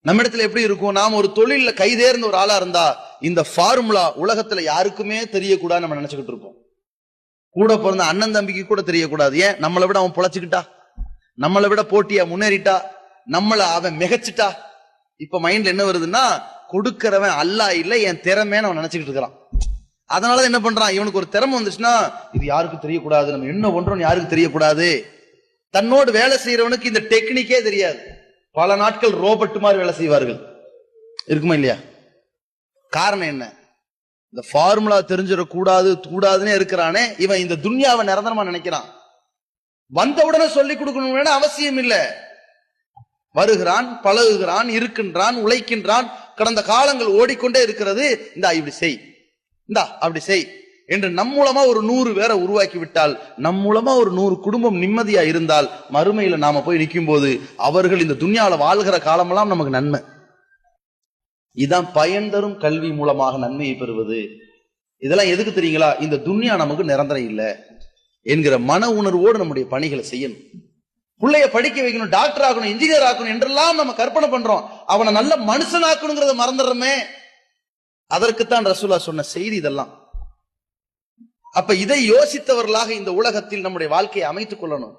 நம்ம இடத்துல எப்படி இருக்கும்? நாம் ஒரு தொழில கைதேர்ந்த ஒரு ஆளா இருந்தா இந்த ஃபார்முலா உலகத்துல யாருக்குமே தெரியக்கூடாது நம்ம நினைச்சுக்கிட்டு இருப்போம். கூட பிறந்த அண்ணன் தம்பிக்கு கூட தெரியக்கூடாது. ஏன்? நம்மளை விட அவன் பொழைச்சுக்கிட்டா? நம்மளை விட போட்டியா முன்னேறிட்டா? நம்மள அவன் மிகச்சிட்டா? இப்ப மைண்ட்ல என்ன வருதுன்னா கொடுக்கறவன் அல்லா இல்ல என் திறமைன்னு அவன் நினைச்சுக்கிட்டு இருக்கிறான். அதனாலதான் என்ன பண்றான்? இவனுக்கு ஒரு திறமை வந்துச்சுன்னா இது யாருக்கும் தெரியக்கூடாது. நம்ம என்ன பண்றோம் யாருக்கும் தெரியக்கூடாது. தன்னோடு வேலை செய்யறவனுக்கு இந்த டெக்னிக்கே தெரியாது. பல நாட்கள் ரோபோட் மாதிரி வேலை செய்வார்கள். இருக்குமா இல்லையா? காரணம் என்ன? இந்த ஃபார்முலா தெரிஞ்சிடக்கூடாது கூடாதுன்னே இருக்கிறானே இவன் இந்த துன்யாவை நிரந்தரமா நினைக்கிறான். வந்த உடனே சொல்லி கொடுக்கணும் அவசியம் இல்லை. வருகிறான் பழகுகிறான் இருக்கின்றான் உழைக்கின்றான் கடந்த காலங்கள் ஓடிக்கொண்டே இருக்கிறது. இந்தா இப்படி செய். இந்தா அப்படி செய். என்று நம் மூலமா ஒரு நூறு பேரை உருவாக்கி விட்டால் நம் மூலமா ஒரு நூறு குடும்பம் நிம்மதியா இருந்தால் மறுமையில நாம போய் நிற்கும் போது அவர்கள் இந்த துன்யால வாழ்கிற காலமெல்லாம் நமக்கு நன்மை. இதான் பயன் தரும் கல்வி மூலமாக நன்மையை பெறுவது. இதெல்லாம் எதுக்கு தெரியுங்களா? இந்த துன்யா நமக்கு நிரந்தரம் இல்லை என்கிற மன உணர்வோடு நம்முடைய பணிகளை செய்யணும். பிள்ளைய படிக்க வைக்கணும் டாக்டர் ஆகணும் இன்ஜினியர் ஆகணும் என்றெல்லாம் நம்ம கற்பனை பண்றோம். அவனை நல்ல மனுஷனாக்கணுங்கிறத மறந்துடுறோமே. அதற்குத்தான் ரசூலா சொன்ன செய்தி இதெல்லாம். அப்ப இதை யோசித்தவர்களாக இந்த உலகத்தில் நம்முடைய வாழ்க்கையை அமைத்துக் கொள்ளணும்.